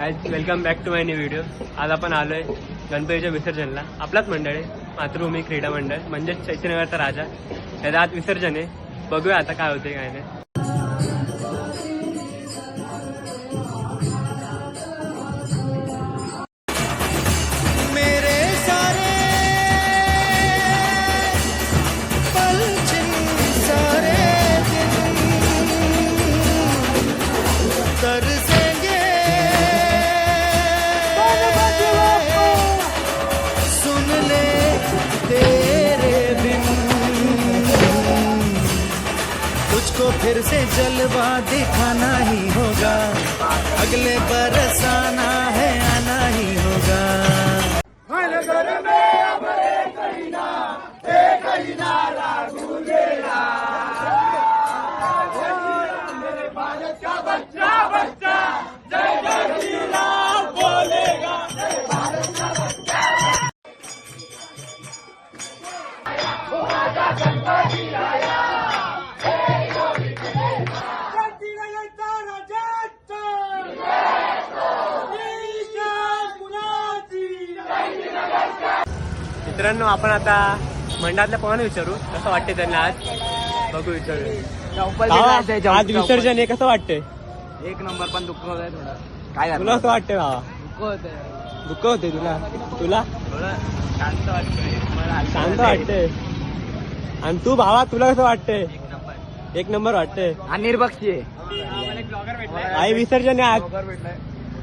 काय welcome back to my new video आज आपण आलो आहे गणपतीच्या विसर्जनला. आपलाच मंडळ आहे. मातृभूमी क्रीडा मंडळ. म्हणजेच चैतन्यनगरचा राजा. त्याचं आज विसर्जन आहे. बघूया आता काय होते काय नाही. फिर से जलवा दिखाना ही होगा। अगले बरस आना है आना ही होगा। मित्रांनो आपण आता मंडळातल्या पवाने विचारू. कसं वाटते त्यांना आज? बघू विचारू. आज विसर्जन आहे कसं वाटतंय? एक नंबर पण दुःख होत आहे थोडं. काय तुला कसं वाटतंय भावा? दुःख होत आहे दुःख होते तुला? तुला? शांत वाटतंय. मला शांत वाटते आणि तू भावा तुला कसं वाटतंय? एक नंबर. एक नंबर वाटतंय. अनिर बक्षी आई विसर्जन आहे आज.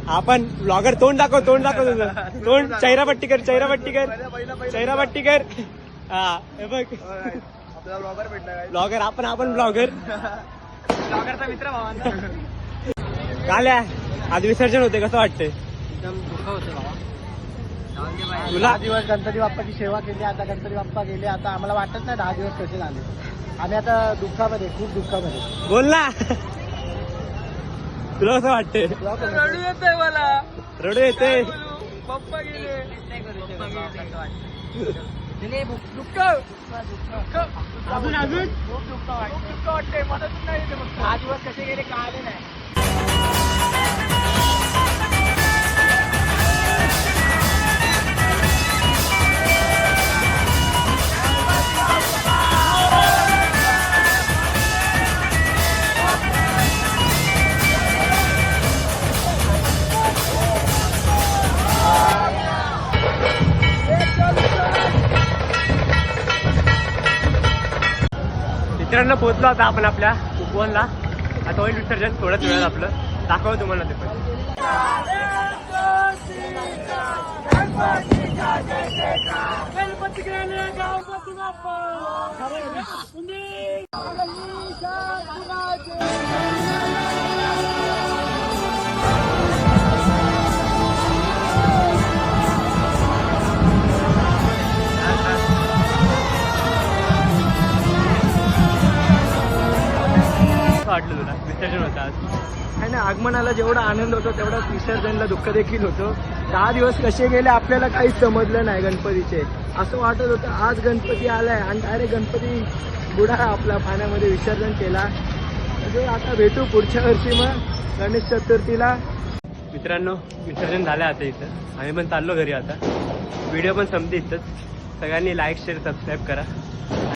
आपण ब्लॉगर तोंड दाखव तोंड दाखव तुझं. तोंड चेहरापट्टी कर चेहरापट्टी कर. चेहरापट्टी कर. हा हे बघ. ब्लॉगर भेटलाय ब्लॉगर आपण आपण ब्लॉगर ब्लॉगरचा मित्र झाल्या आज विसर्जन होते कसं वाटतंय? एकदम दुःख होते भावा तुला? दिवस गणपती बाप्पाची सेवा केली आता गणपती बाप्पा गेले आता आम्हाला वाटत नाही दहा दिवस कसे झाले. आम्ही आता दुःखामध्ये खूप दुःखामध्ये. बोल ना. तुला कसं वाटतंय? रडू येतंय मला. रडू येते पप्पा गेले. दुःख. अजून अजून? खूप दुःख वाटतं वाटते नाही येते दिवस कसे गेले कळाले नाही. मित्रांनो पोहोचलो आता आपण आपल्या उपवनला आता होईल विसर्जन थोडंच वेळात आपलं. दाखव तुम्हाला ते पण. वाटलं तुला. विसर्जन होतं आज. आहे ना आगमनाला जेवढा आनंद होतो तेवढाच विसर्जनला दुःख देखील होतं. दहा दिवस कसे गेले आपल्याला काहीच समजलं नाही गणपतीचे. असं वाटत होतं आज गणपती आलाय आणि डायरेक्ट गणपती बुडा आपला पाण्यामध्ये विसर्जन केला. म्हणजे आता भेटू पुढच्या वर्षी मग गणेश चतुर्थीला. मित्रांनो विसर्जन झालं आता इथं. आम्ही पण चाललो घरी आता. व्हिडिओ पण संपते इथंच. सगळ्यांनी लाईक शेअर सबस्क्राईब करा.